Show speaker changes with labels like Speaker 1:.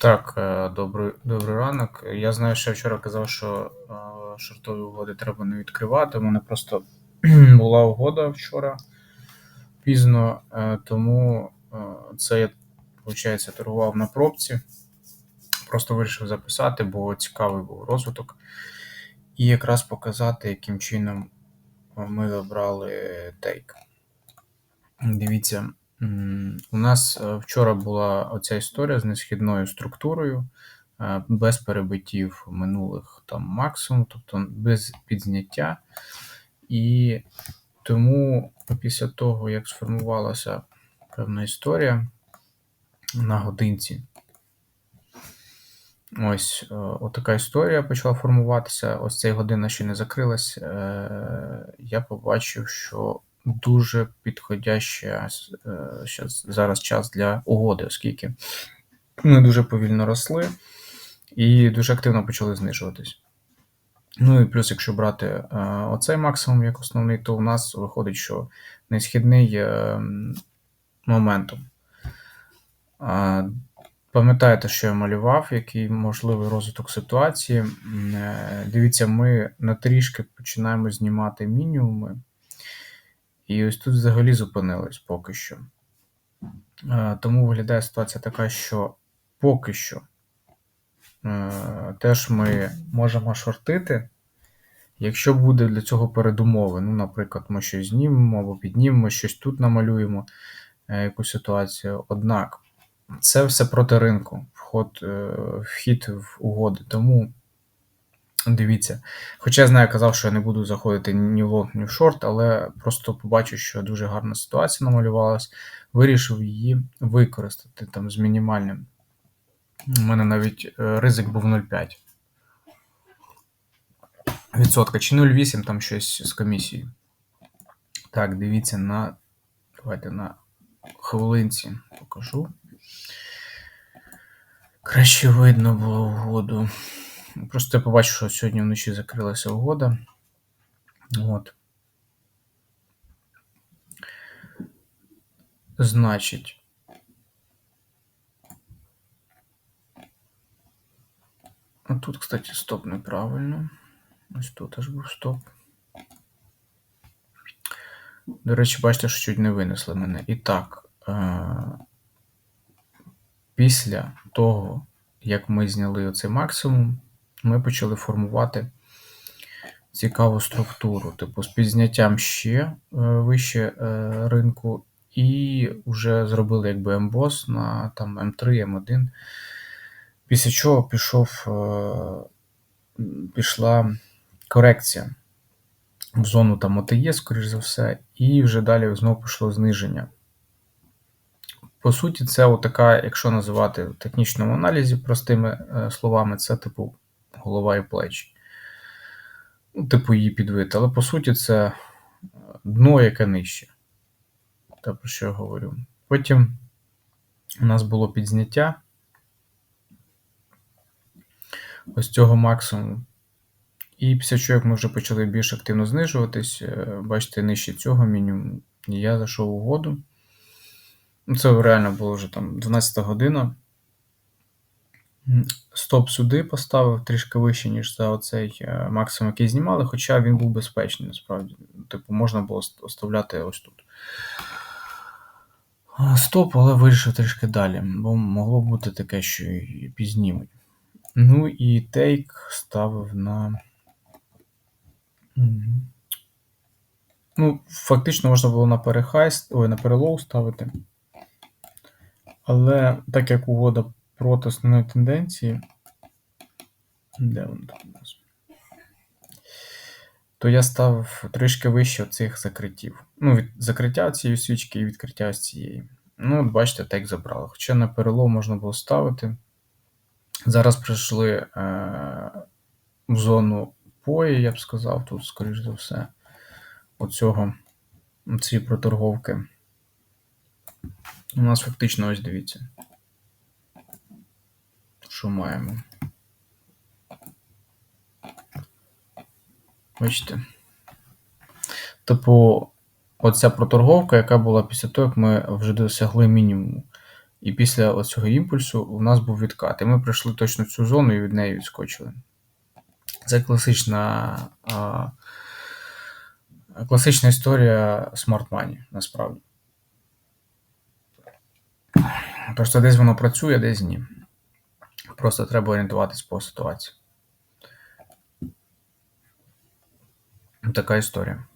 Speaker 1: Так, е, добрий, добрий ранок. Я знаю, що я вчора казав, що е, шортові угоди треба не відкривати. У мене просто була угода вчора пізно, е, тому е, це я, виходить, торгував на пробці. Просто вирішив записати, бо цікавий був розвиток. І якраз показати, яким чином ми вибрали тейк. Дивіться, у нас е, вчора була оця історія з несхідною структурою, е, без перебиттів минулих там максимум, тобто без підзняття. І тому після того, як сформувалася певна історія на годинці, ось е, отака історія почала формуватися. Ось ця година ще не закрилась. Я побачив, що дуже підходяща е, зараз час для угоди, оскільки ми дуже повільно росли і дуже активно почали знижуватись. Ну і плюс, якщо брати е, оцей максимум як основний, то у нас виходить, що несхідний е, моментум. Пам'ятаєте, що я малював, який можливий розвиток ситуації. Дивіться, ми на трішки починаємо знімати мінімуми, і ось тут взагалі зупинились поки що. Е, Тому виглядає ситуація така, що поки що е, теж ми можемо шортити, якщо буде для цього передумови. Ну, наприклад, ми щось знімемо або піднімемо, щось тут намалюємо, е, якусь ситуацію. Однак це все проти ринку, вход, вхід в угоди. Тому дивіться. Хоча я знаю, казав, що я не буду заходити ні в лонг, ні в шорт, але просто побачив, що дуже гарна ситуація намалювалась, вирішив її використати там з мінімальним. У мене навіть е, ризик був 0,5 відсотка чи 0,8 там щось з комісії. Так, дивіться на. Давайте на хвилинці покажу. Краще видно було угоду. Просто я побачив, що сьогодні вночі закрилася угода. От. Значить. А тут, кстати, стоп неправильно. Ось тут аж був стоп. До речі, бачите, що чуть не винесли мене. І так, е- після того, як ми зняли оцей максимум, ми почали формувати цікаву структуру, типу з підзняттям ще е, вище е, ринку, і вже зробили якби ембос на там М3, М1. Після чого пішов, е, пішла корекція в зону там ОТЄ, скоріш за все, і вже далі знову пішло зниження. По суті, це така, якщо називати в технічному аналізі простими словами, це типу голова і плечі. Ну, типу її підвид. Але по суті, це дно, яке нижче. Те, про що я говорю. Потім у нас було підзняття ось цього максимуму. І після чого, як ми вже почали більш активно знижуватись, е, бачите, нижче цього мінімуму, я зайшов в угоду. Ну, Це реально було вже там 12 година. Стоп сюди поставив трішки вище, ніж за оцей е, максимум, який знімали, хоча він був безпечний, насправді. Типу, можна було оставляти ось тут. Стоп, але вирішив трішки далі, бо могло бути таке, що і пізнімуть. Ну і тейк ставив на. Ну, фактично можна було на перехай, ой, на перелоу ставити. Але так як угода проти основної тенденції, де воно там у нас? То я ставив трішки вище цих закриттів. Ну, від закриття цієї свічки і відкриття з цієї. Ну, от бачите, тек забрали. Хоча на перелом можна було ставити. Зараз прийшли е- в зону пої, я б сказав, тут, скоріш за все, оцього, цієї проторговки. У нас фактично ось дивіться. Що маємо? Бачите? Типу, оця проторговка, яка була після того, як ми вже досягли мінімуму. І після цього імпульсу у нас був відкат. І ми пройшли точно в цю зону і від неї відскочили. Це класична, а, класична історія Smart Money, насправді. Просто десь воно працює, десь ні. Просто треба орієнтуватись по ситуації. Така історія.